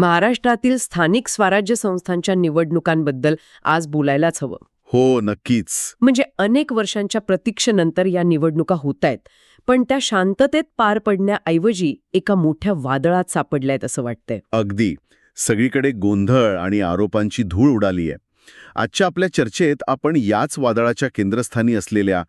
महाराष्ट्रातील स्थानिक स्वराज्य संस्थांच्या निवडणुकांबद्दल आज बोलायलाच हवं. हो नक्कीच. म्हणजे अनेक वर्षांच्या प्रतीक्षेनंतर या निवडणुका होत आहेत पण त्या शांततेत पार पडण्याऐवजी एका मोठ्या वादळात सापडल्यात असं वाटतंय. अगदी. सगळीकडे गोंधळ आणि आरोपांची धूळ उडाली आहे आजच्या आपल्या चर्चेत आपण याच वादळाच्या केंद्रस्थानी असलेल्या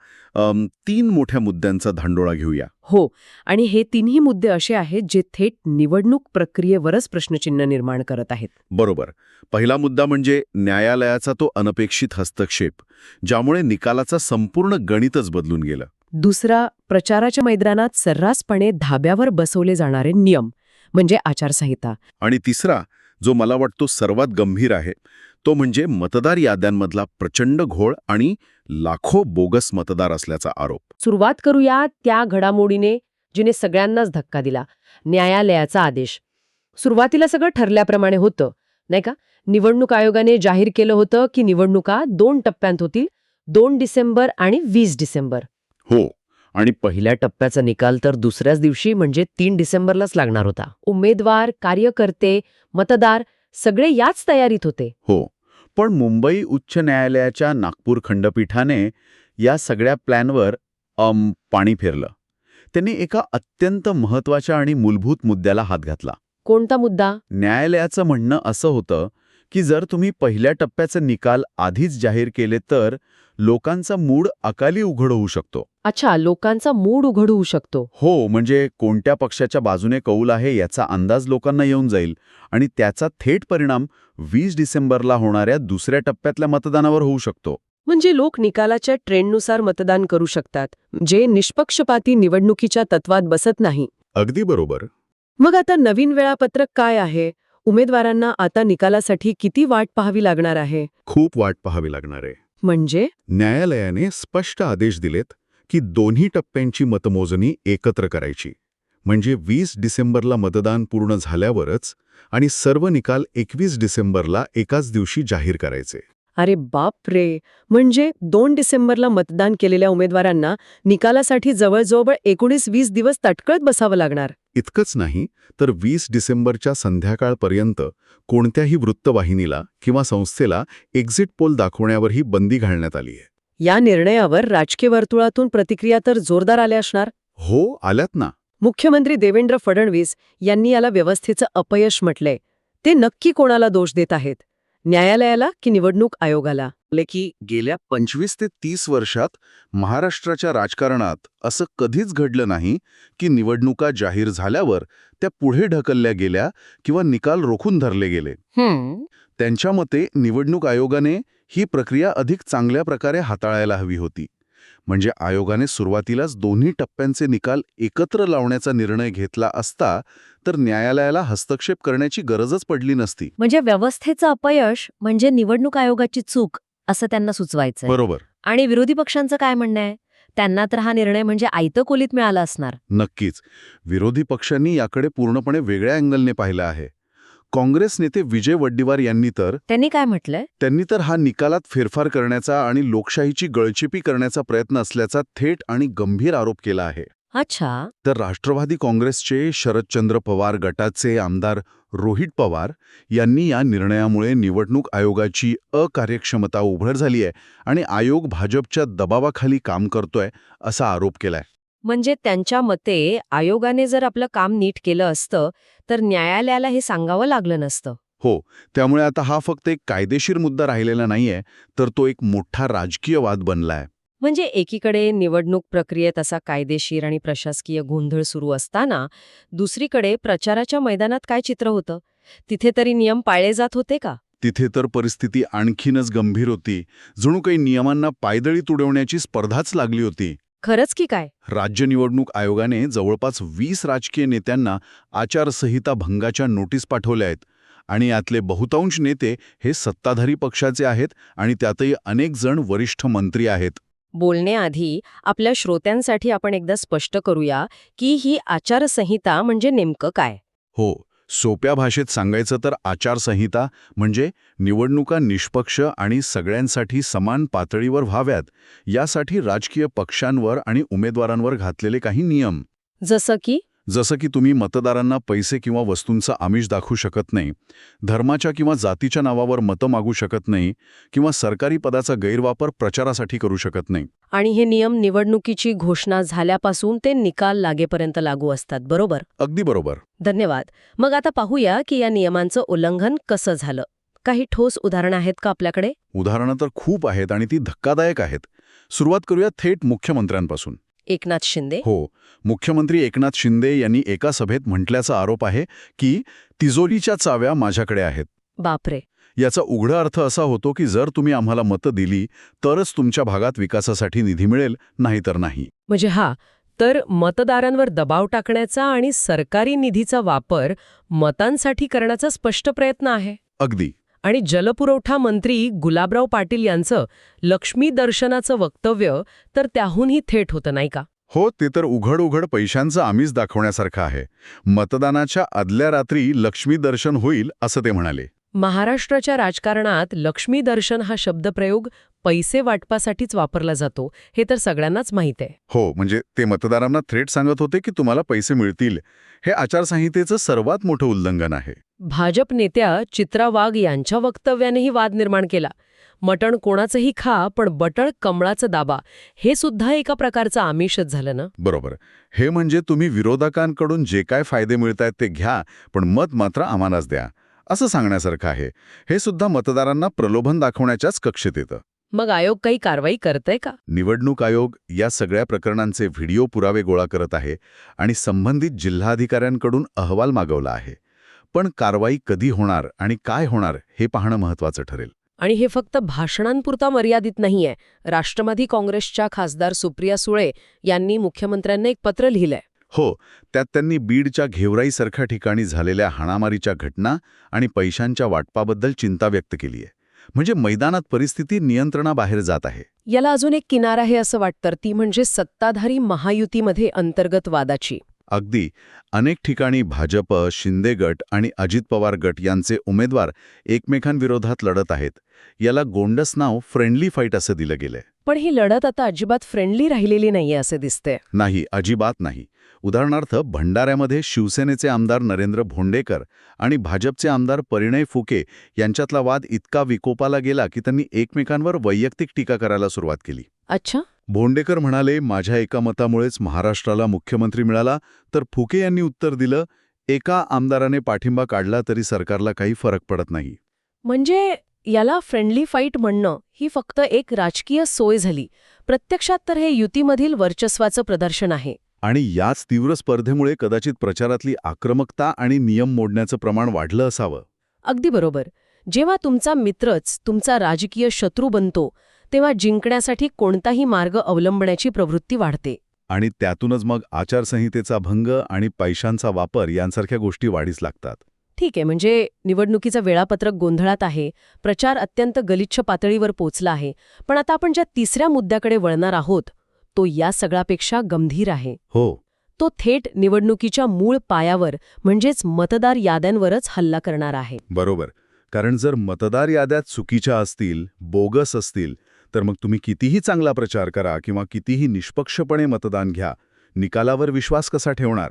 तीन मोठ्या मुद्द्यांचा धांडोळा घेऊया. हो आणि हे तिन्ही मुद्दे असे आहेत जे थेट निवडणूक प्रक्रियेवरच प्रश्नचिन्ह निर्माण करत आहेत. बरोबर. पहिला मुद्दा म्हणजे न्यायालयाचा तो अनपेक्षित हस्तक्षेप ज्यामुळे निकालाचा संपूर्ण गणितच बदलून गेलं. दुसरा प्रचाराच्या मैदानात सर्रासपणे धाब्यावर बसवले जाणारे नियम म्हणजे आचारसंहिता. आणि तिसरा जो मला वाटतो सर्वात गंभीर आहे तो म्हणजे मतदार याद्यांमधला प्रचंड घोळ आणि लाखो बोगस मतदार असल्याचा आरोप. सुरुवात करूया त्या घडामोडीने जिने सगळ्यांनाच धक्का दिला. न्यायालयाचा आदेश. सुरुवातीला सगळं ठरल्याप्रमाणे होतं नाही का? निवडणूक आयोगाने जाहीर केलं होतं की निवडणुका दोन टप्प्यांत होतील दोन डिसेंबर आणि वीस डिसेंबर. हो आणि पहिल्या टप्प्याचा निकाल तर दुसऱ्याच दिवशी म्हणजे तीन डिसेंबरलाच लागणार होता. उमेदवार कार्यकर्ते मतदार सगळे याच तयारीत होते. हो पण मुंबई उच्च न्यायालयाच्या नागपूर खंडपीठाने या सगळ्या प्लॅनवर अम, पाणी फिरलं. त्यांनी एका अत्यंत महत्त्वाच्या आणि मूलभूत मुद्द्याला हात घातला. कोणता मुद्दा? न्यायालयाचं म्हणणं असं होतं की जर तुम्ही पहिल्या टप्प्याचे निकाल आधीच जाहीर केले तर लोकांचा मूड अकाली उघड होऊ शकतो. अच्छा लोकांचा मूड उघड होऊ शकतो. हो म्हणजे कोणत्या पक्षाच्या बाजूने कौल आहे याचा अंदाज लोकांना येऊन जाईल आणि त्याचा थेट परिणाम वीस डिसेंबरला होणाऱ्या दुसऱ्या टप्प्यातल्या मतदानावर होऊ शकतो. म्हणजे लोक निकालाच्या ट्रेंडनुसार मतदान करू शकतात जे निष्पक्षपाती निवडणुकीच्या तत्वात बसत नाही. अगदी बरोबर. मग आता नवीन वेळापत्रक काय आहे? उमेदवारांना आता निकालासाठी किती वाट पाहावी लागणार आहे? खूप वाट पाहावी लागणार आहे. म्हणजे? न्यायालयाने स्पष्ट आदेश दिलेत की दोन्ही टप्प्यांची मतमोजणी एकत्र करायची. म्हणजे वीस डिसेंबरला मतदान पूर्ण झाल्यावरच आणि सर्व निकाल एकवीस डिसेंबरला एकाच दिवशी जाहीर करायचे. अरे बाप रे. म्हणजे दोन डिसेंबरला मतदान केलेल्या उमेदवारांना निकालासाठी जवळजवळ एकोणीस वीस दिवस तटकळत बसावं लागणार. इतकंच नाही तर वीस डिसेंबरच्या संध्याकाळपर्यंत कोणत्याही वृत्तवाहिनीला किंवा संस्थेला एक्झिट पोल दाखवण्यावरही बंदी घालण्यात आली आहे. या निर्णयावर राजकीय वर्तुळातून प्रतिक्रिया तर जोरदार आल्या असणार. हो आल्यात ना. मुख्यमंत्री देवेंद्र फडणवीस यांनी याला व्यवस्थेचं अपयश म्हटलंय. ते नक्की कोणाला दोष देत आहेत? न्यायालयाला की निवडणूक आयोगाला? की गेल्या पंचवीस ते तीस वर्षात महाराष्ट्राच्या राजकारणात असं कधीच घडलं नाही की निवडणुका जाहीर झाल्यावर त्या पुढे ढकलल्या गेल्या किंवा निकाल रोखून धरले गेले. त्यांच्या मते निवडणूक आयोगाने ही प्रक्रिया अधिक चांगल्या प्रकारे हाताळायला हवी होती. म्हणजे आयोगाने सुरुवातीलाच दोन्ही टप्प्यांचे निकाल एकत्र लावण्याचा निर्णय घेतला असता तर न्यायालयाला हस्तक्षेप करण्याची गरजच पडली नसती. म्हणजे व्यवस्थेचं अपयश म्हणजे निवडणूक आयोगाची चूक असं त्यांना सुचवायचंय. बरोबर. आणि विरोधी पक्षांचं काय म्हणणं आहे? त्यांना तर हा निर्णय म्हणजे आयतं खोलीत मिळाला असणार. नक्कीच. विरोधी पक्षांनी याकडे पूर्णपणे वेगळ्या अँगलने पाहिलं आहे. काँग्रेस नेते विजय वड्डीवार यांनी तर त्यांनी काय म्हटलंय? त्यांनी तर हा निकालात फेरफार करण्याचा आणि लोकशाहीची गळचिपी करण्याचा प्रयत्न असल्याचा थेट आणि गंभीर आरोप केला आहे. अच्छा. तर राष्ट्रवादी काँग्रेसचे शरदचंद्र पवार गटाचे आमदार रोहित पवार यांनी या निर्णयामुळे निवडणूक आयोगाची अकार्यक्षमता उघड झाली आहे आणि आयोग भाजपच्या दबावाखाली काम करतोय असा आरोप केलाय. म्हणजे त्यांच्या मते आयोगाने जर आपलं काम नीट केलं असतं तर न्यायालयाला हे सांगावं लागलं नसतं. हो त्यामुळे आता हा फक्त एक कायदेशीर मुद्दा राहिलेला नाहीये तर तो एक मोठा राजकीय वाद बनलाय. म्हणजे एकीकडे निवडणूक प्रक्रियेत असा कायदेशीर आणि प्रशासकीय गोंधळ सुरू असताना दुसरीकडे प्रचाराच्या मैदानात काय चित्र होतं? तिथे तरी नियम पाळले जात होते का? तिथे तर परिस्थिती आणखीनच गंभीर होती. जणू काही नियमांना पायदळी तुडवण्याची स्पर्धाच लागली होती. खरंच की काय? राज्य निवडणूक आयोगाने जवळपास वीस राजकीय नेत्यांना आचारसंहिता भंगाच्या नोटीस पाठवल्या आहेत. आणि यातले बहुतांश नेते हे सत्ताधारी पक्षाचे आहेत आणि त्यातही अनेक जण वरिष्ठ मंत्री आहेत. बोलण्याआधी आपल्या श्रोत्यांसाठी आपण एकदा स्पष्ट करूया की ही आचारसंहिता म्हणजे नेमकं काय? हो सोप्या भाषेत सांगायचं तर आचारसंहिता म्हणजे निवडणुका निष्पक्ष आणि सगळ्यांसाठी समान पातळीवर व्हाव्यात यासाठी राजकीय पक्षांवर आणि उमेदवारांवर घातलेले काही नियम. जसं की? जसं की तुम्ही मतदारांना पैसे किंवा वस्तूंचं आमिष दाखवू शकत नाही धर्माच्या किंवा जातीच्या नावावर मतं मागू शकत नाही किंवा सरकारी पदाचा गैरवापर प्रचारासाठी करू शकत नाही. आणि हे नियम निवडणुकीची घोषणा झाल्यापासून ते निकाल लागेपर्यंत लागू असतात बरोबर? अगदी बरोबर. धन्यवाद. मग आता पाहूया की या नियमांचं उल्लंघन कसं झालं. काही ठोस उदाहरणं आहेत का आपल्याकडे? उदाहरणं तर खूप आहेत आणि ती धक्कादायक आहेत. सुरुवात करूया थेट मुख्यमंत्र्यांपासून. एकनाथ शिंदे? हो. मुख्यमंत्री एकनाथ शिंदे यांनी एका सभेत म्हटल्याचा आरोप आहे की तिजोरीच्या चाव्या माझ्याकडे आहेत. बापरे. याचा उघडा अर्थ असा होतो की जर तुम्ही आम्हाला मतं दिली तरच तुमच्या भागात विकासासाठी निधी मिळेल नाहीतर नाही. म्हणजे हा तर मतदारांवर दबाव टाकण्याचा आणि सरकारी निधीचा वापर मतांसाठी करण्याचा स्पष्ट प्रयत्न आहे. अगदी. आणि जलपुरवठा मंत्री गुलाबराव पाटील यांचं लक्ष्मी दर्शनाचं वक्तव्य तर त्याहूनही थेट होतं नाही का? हो ते तर उघड उघड पैशांचं आमिष दाखवण्यासारखं आहे. मतदानाच्या आदल्या रात्री लक्ष्मी दर्शन होईल असं ते म्हणाले. महाराष्ट्राच्या राजकारणात लक्ष्मी दर्शन हा शब्दप्रयोग पैसे वाटपासाठीच वापरला जातो हे तर सगळ्यांनाच माहीत आहे. हो म्हणजे ते मतदारांना थेट सांगत होते की तुम्हाला पैसे मिळतील. हे आचारसंहितेचं सर्वात मोठं उल्लंघन आहे. भाजप नेत्या चित्रा वाघ यांच्या वक्तव्यानेही वाद निर्माण केला. मटण कोणाचंही खा पण बटळ कमळाचं दाबा हे सुद्धा एका प्रकारचं आमिषच झालं ना? बरोबर. हे म्हणजे तुम्ही विरोधकांकडून जे काय फायदे मिळतायत ते घ्या पण मत मात्र आम्हालाच द्या. असं सांगण्यासारखं आहे. हे सुद्धा मतदारांना प्रलोभन दाखवण्याच्याच कक्षेत येतं. मग आयोग काही कारवाई करतय का? निवडणूक आयोग या सगळ्या प्रकरणांचे व्हिडिओ पुरावे गोळा करत आहे आणि संबंधित जिल्हाधिकाऱ्यांकडून अहवाल मागवला आहे. पण कारवाई कधी होणार आणि काय होणार हे पाहणं महत्वाचं ठरेल. आणि हे फक्त भाषणांपुरता मर्यादित नाहीये. राष्ट्रवादी काँग्रेसच्या खासदार सुप्रिया सुळे यांनी मुख्यमंत्र्यांना एक पत्र लिहिलंय. हो त्यात त्यांनी बीडच्या घेवराईसारख्या ठिकाणी झालेल्या हाणामारीच्या घटना आणि पैशांच्या वाटपाबद्दल चिंता व्यक्त केली आहे म्हणजे मैदानात परिस्थिती नियंत्रणाबाहेर जात आहे. याला अजून एक किनार आहे असं वाटतं. ती म्हणजे सत्ताधारी महायुतीमध्ये अंतर्गत वादाची. अगदी. अनेक ठिकाणी भाजप शिंदे गट आणि अजित पवार गट यांचे उमेदवार एकमेकांविरोधात लढत आहेत. याला गोंडस नाव फ्रेंडली फाईट असं दिलं गेलंय. पण ही लढत आता अजिबात फ्रेंडली राहिलेली नाहीये असे दिसते. नाही अजिबात नाही. उदाहरणार्थ भंडाऱ्यामध्ये शिवसेनेचे आमदार नरेंद्र भोंडेकर आणि भाजपचे आमदार परिणय फुके यांच्यातला वाद इतका विकोपाला गेला की त्यांनी एकमेकांवर वैयक्तिक टीका करायला सुरुवात केली. अच्छा. भोंडेकर म्हणाले माझ्या एका मतामुळेच महाराष्ट्राला मुख्यमंत्री मिळाला तर फुके यांनी उत्तर दिलं एका आमदाराने पाठिंबा काढला तरी सरकारला काही फरक पडत नाही. म्हणजे याला फ्रेंडली फाईट म्हणणं ही फक्त एक राजकीय सोय झाली. प्रत्यक्षात तर हे युतीमधील वर्चस्वाचं प्रदर्शन आहे. आणि याच तीव्र स्पर्धेमुळे कदाचित प्रचारातली आक्रमकता आणि नियम मोडण्याचं प्रमाण वाढलं असावं. अगदी बरोबर. जेव्हा तुमचा मित्रच तुमचा राजकीय शत्रू बनतो तेव्हा जिंकण्यासाठी कोणताही मार्ग अवलंबण्याची प्रवृत्ती वाढते. आणि त्यातूनच मग आचारसंहितेचा भंग आणि पैशांचा वापर यांसारख्या गोष्टी वाढीस लागतात. ठीक आहे म्हणजे निवडणुकीचं वेळापत्रक गोंधळात आहे प्रचार अत्यंत गलिच्छ पातळीवर पोचला आहे पण आता आपण ज्या तिसऱ्या मुद्द्याकडे वळणार आहोत तो या सगळ्यापेक्षा गंभीर आहे. हो. तो थेट निवडणुकीच्या मूळ पायावर म्हणजेच मतदार याद्यांवरच हल्ला करणार आहे. बरोबर. कारण जर मतदार याद्या चुकीच्या असतील बोगस असतील तर मग तुम्ही कितीही चांगला प्रचार करा किंवा कितीही निष्पक्षपणे मतदान घ्या निकालावर विश्वास कसा ठेवणार?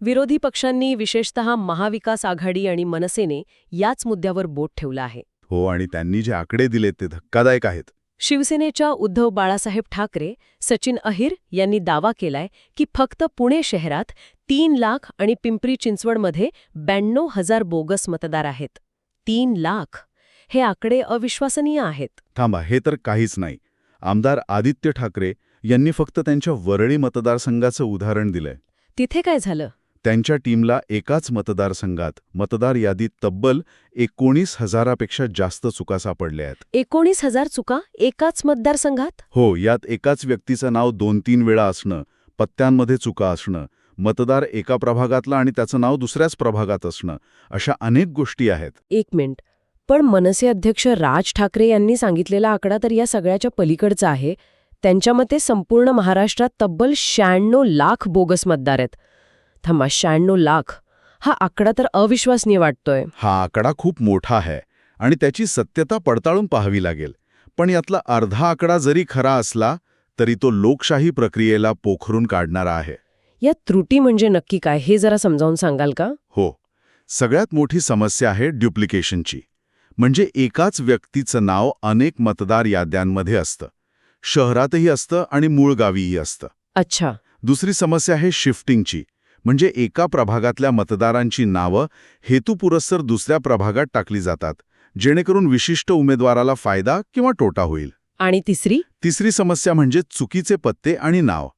विरोधी पक्षांनी विशेषतः महाविकास आघाडी आणि मनसेने याच मुद्द्यावर बोट ठेवलं आहे. हो आणि त्यांनी जे आकडे दिलेत ते धक्कादायक आहेत. शिवसेनेच्या उद्धव बाळासाहेब ठाकरे सचिन अहिर यांनी दावा केलाय की फक्त पुणे शहरात तीन लाख आणि पिंपरी चिंचवडमध्ये ब्याण्णव हजार बोगस मतदार आहेत. तीन लाख. हे आकडे अविश्वसनीय आहेत. थांबा हे तर काहीच नाही. आमदार आदित्य ठाकरे यांनी फक्त त्यांच्या वरळी मतदारसंघाचं उदाहरण दिलंय. तिथे काय झालं? त्यांच्या टीमला एकाच मतदारसंघात मतदार यादीत तब्बल एकोणीस हजारापेक्षा जास्त चुका सापडल्या आहेत. एकोणीस हजार चुका एकाच मतदारसंघात? हो यात एकाच व्यक्तीचं नाव दोन तीन वेळा असणं पत्त्यांमध्ये चुका असणं मतदार एका प्रभागातला आणि त्याचं नाव दुसऱ्याच प्रभागात असणं अशा अनेक गोष्टी आहेत. एक मिनिट. पण मनसे अध्यक्ष राज ठाकरे यांनी सांगितलेला आकडा तर या सगळ्याच्या पलीकडचा आहे. त्यांच्या मते संपूर्ण महाराष्ट्रात तब्बल शहाण्णव लाख बोगस मतदार आहेत. थांबा शहाण्णव लाख. हा आकडा तर अविश्वसनीय वाटतोय. हा आकडा खूप मोठा आहे आणि त्याची सत्यता पडताळून पाहावी लागेल. पण यातला अर्धा आकडा जरी खरा असला तरी तो लोकशाही प्रक्रियेला पोखरून काढणारा आहे. या त्रुटी म्हणजे नक्की काय हे जरा समजावून सांगाल का? हो. सगळ्यात मोठी समस्या आहे ड्युप्लिकेशनची म्हणजे एकाच व्यक्तीचं नाव अनेक मतदार याद्यांमध्ये असतं. शहरातही असतं आणि मूळ गावीही असतं. अच्छा. दुसरी समस्या आहे शिफ्टिंगची. म्हणजे एका प्रभागातल्या मतदारांची नावं हेतुपुरस्सर दुसऱ्या प्रभागात टाकली जातात जेणेकरून विशिष्ट उमेदवाराला फायदा किंवा तोटा होईल. आणि तिसरी? तिसरी समस्या म्हणजे चुकीचे पत्ते आणि नाव.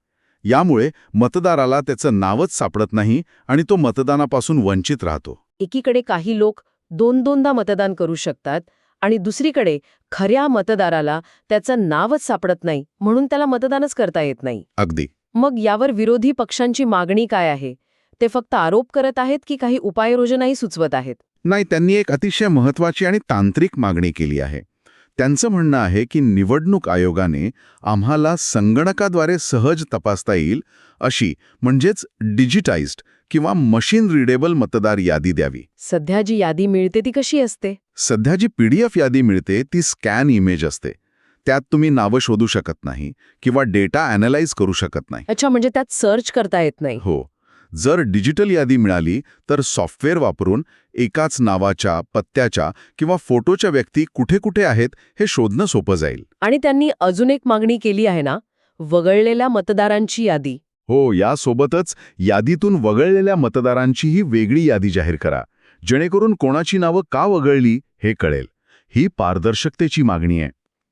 यामुळे मतदाराला त्याचं नावच सापडत नाही आणि तो मतदानापासून वंचित राहतो. एकीकडे काही लोक दोन दोनदा मतदान करू शकतात आणि दुसरीकडे खऱ्या मतदाराला त्याचं नावच सापडत नाही म्हणून त्याला मतदानच करता येत नाही. अगदी. मग यावर विरोधी पक्षांची मागणी काय आहे? ते फक्त आरोप करत आहेत की काही उपाययोजनाही सुचवत आहेत? नाही त्यांनी एक अतिशय महत्वाची आणि तांत्रिक मागणी केली आहे. त्यांचं म्हणणं आहे की निवडणूक आयोगाने आम्हाला संगणकाद्वारे सहज तपासता येईल अशी म्हणजेच डिजिटाइज्ड किंवा मशीन रिडेबल मतदार यादी द्यावी. सध्या जी यादी मिळते ती कशी असते? सध्या जी पीडीएफ यादी मिळते ती स्कॅन इमेज असते. त्यात तुम्ही नावं शोधू शकत नाही किंवा डेटा अॅनलाइज करू शकत नाही. अच्छा म्हणजे त्यात सर्च करता येत नाही. हो. जर डिजिटल यादी मिळाली तर सॉफ्टवेअर वापरून एकाच नावाच्या पत्त्याच्या किंवा फोटोच्या व्यक्ती कुठे कुठे आहेत हे शोधणं सोपं जाईल. आणि त्यांनी अजून एक मागणी केली आहे ना? वगळलेल्या मतदारांची यादी. हो यासोबतच यादीतून वगळलेल्या मतदारांचीही वेगळी यादी जाहीर करा. जेणेकरून कोणाची नावं का वगळली हे कळेल. ही पारदर्शकतेची मागणी आहे.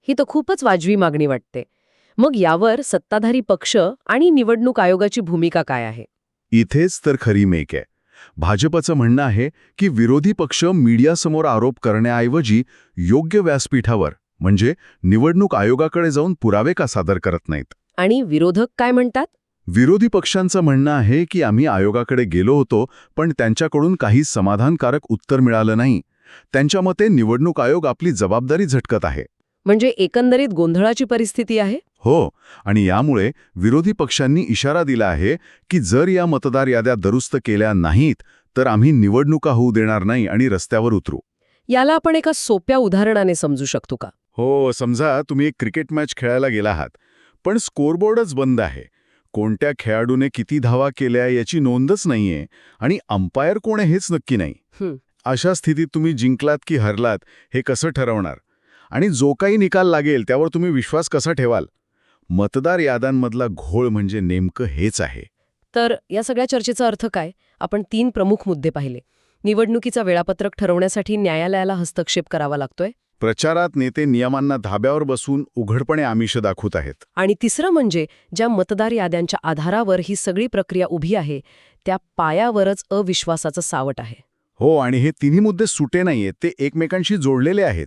ही तर खूपच वाजवी मागणी वाटते. मग यावर सत्ताधारी पक्ष आणि निवडणूक आयोगाची भूमिका काय आहे? इथेच तर खरी मेक आहे. भाजपचं म्हणणं आहे की विरोधी पक्ष मीडियासमोर आरोप करण्याऐवजी योग्य व्यासपीठावर म्हणजे निवडणूक आयोगाकडे जाऊन पुरावे का सादर करत नाहीत? आणि विरोधक काय म्हणतात? विरोधी पक्षांचं म्हणणं आहे की आम्ही आयोगाकडे गेलो होतो पण त्यांच्याकडून काही समाधानकारक उत्तर मिळालं नाही. त्यांच्या मते निवडणूक आयोग आपली जबाबदारी झटकत आहे. म्हणजे एकंदरीत गोंधळाची परिस्थिती आहे? हो आणि यामुळे विरोधी पक्षांनी इशारा दिला आहे की जर या मतदार याद्या दुरुस्त केल्या नाहीत तर आम्ही निवडणुका होऊ देणार नाही आणि रस्त्यावर उतरू. याला आपण एका सोप्या उदाहरणाने समजू शकतो का? हो समजा तुम्ही एक क्रिकेट मॅच खेळायला गेला आहात पण स्कोरबोर्डच बंद आहे. कोणत्या खेळाडूने किती धावा केल्या याची नोंदच नाहीये आणि अंपायर कोण आहे हेच नक्की नाही. अशा स्थितीत तुम्ही जिंकलात की हरलात हे कसं ठरवणार? आणि जो काही निकाल लागेल त्यावर तुम्ही विश्वास कसा ठेवाल? मतदार याद्यांमधला घोळ म्हणजे नेमकं हेच आहे. तर या सगळ्या चर्चेचा अर्थ काय? आपण तीन प्रमुख मुद्दे पाहिले. निवडणुकीचा वेळापत्रक ठरवण्यासाठी न्यायालयाला हस्तक्षेप करावा लागतोय. प्रचारात नेते नियमांना धाब्यावर बसून उघडपणे आमिष दाखवत आहेत. आणि तिसरं म्हणजे ज्या मतदार याद्यांच्या आधारावर ही सगळी प्रक्रिया उभी आहे त्या पायावरच अविश्वासाचं सावट आहे. हो आणि हे तिन्ही मुद्दे सुटे नाहीयेत. ते एकमेकांशी जोडलेले आहेत.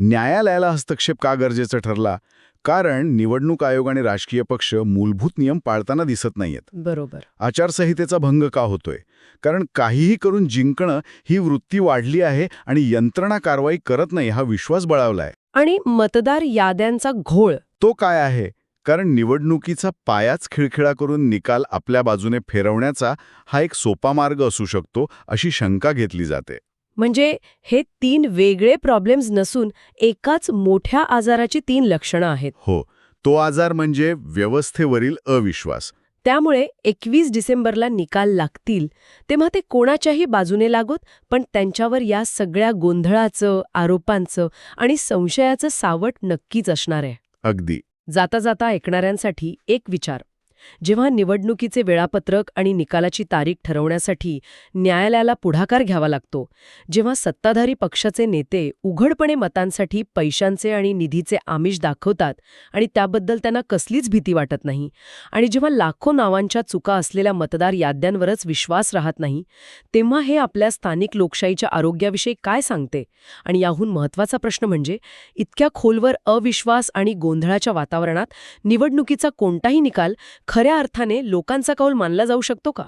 न्यायालयाला हस्तक्षेप का गरजेचा ठरला? कारण निवडणूक आयोग आणि राजकीय पक्ष मूलभूत नियम पाळताना दिसत नाहीयेत. बरोबर. आचारसंहितेचा भंग का होतोय? कारण काहीही करून जिंकणं ही वृत्ती वाढली आहे आणि यंत्रणा कारवाई करत नाही हा विश्वास बळावलाय. आणि मतदार याद्यांचा घोळ. तो काय आहे? कारण निवडणुकीचा पायाच खिळखिळा करून निकाल आपल्या बाजूने फेरवण्याचा हा एक सोपा मार्ग असू शकतो अशी शंका घेतली जाते. म्हणजे हे तीन वेगळे प्रॉब्लेम्स नसून एकाच मोठ्या आजाराची तीन लक्षणं आहेत. हो तो आजार म्हणजे व्यवस्थेवरील अविश्वास. त्यामुळे एकवीस डिसेंबरला निकाल लागतील तेव्हा ते कोणाच्याही बाजूने लागोत पण त्यांच्यावर या सगळ्या गोंधळाचं आरोपांचं आणि संशयाचं सावट नक्कीच असणार आहे. अगदी. जाता जाता ऐकणाऱ्यांसाठी एक विचार. जेव्हा निवडणुकीचे वेळापत्रक आणि निकालाची तारीख ठरवण्यासाठी न्यायालयाला पुढाकार घ्यावा लागतो जेव्हा सत्ताधारी पक्षाचे नेते उघडपणे मतांसाठी पैशांचे आणि निधीचे आमिष दाखवतात आणि त्याबद्दल त्यांना कसलीच भीती वाटत नाही आणि जेव्हा लाखो नावांच्या चुका असलेल्या मतदार याद्यांवरच विश्वास राहत नाही तेव्हा हे आपल्या स्थानिक लोकशाहीच्या आरोग्याविषयी काय सांगते? आणि याहून महत्त्वाचा प्रश्न म्हणजे इतक्या खोलवर अविश्वास आणि गोंधळाच्या वातावरणात निवडणुकीचा कोणताही निकाल खऱ्या अर्थाने लोकांचा कौल मानला जाऊ शकतो का?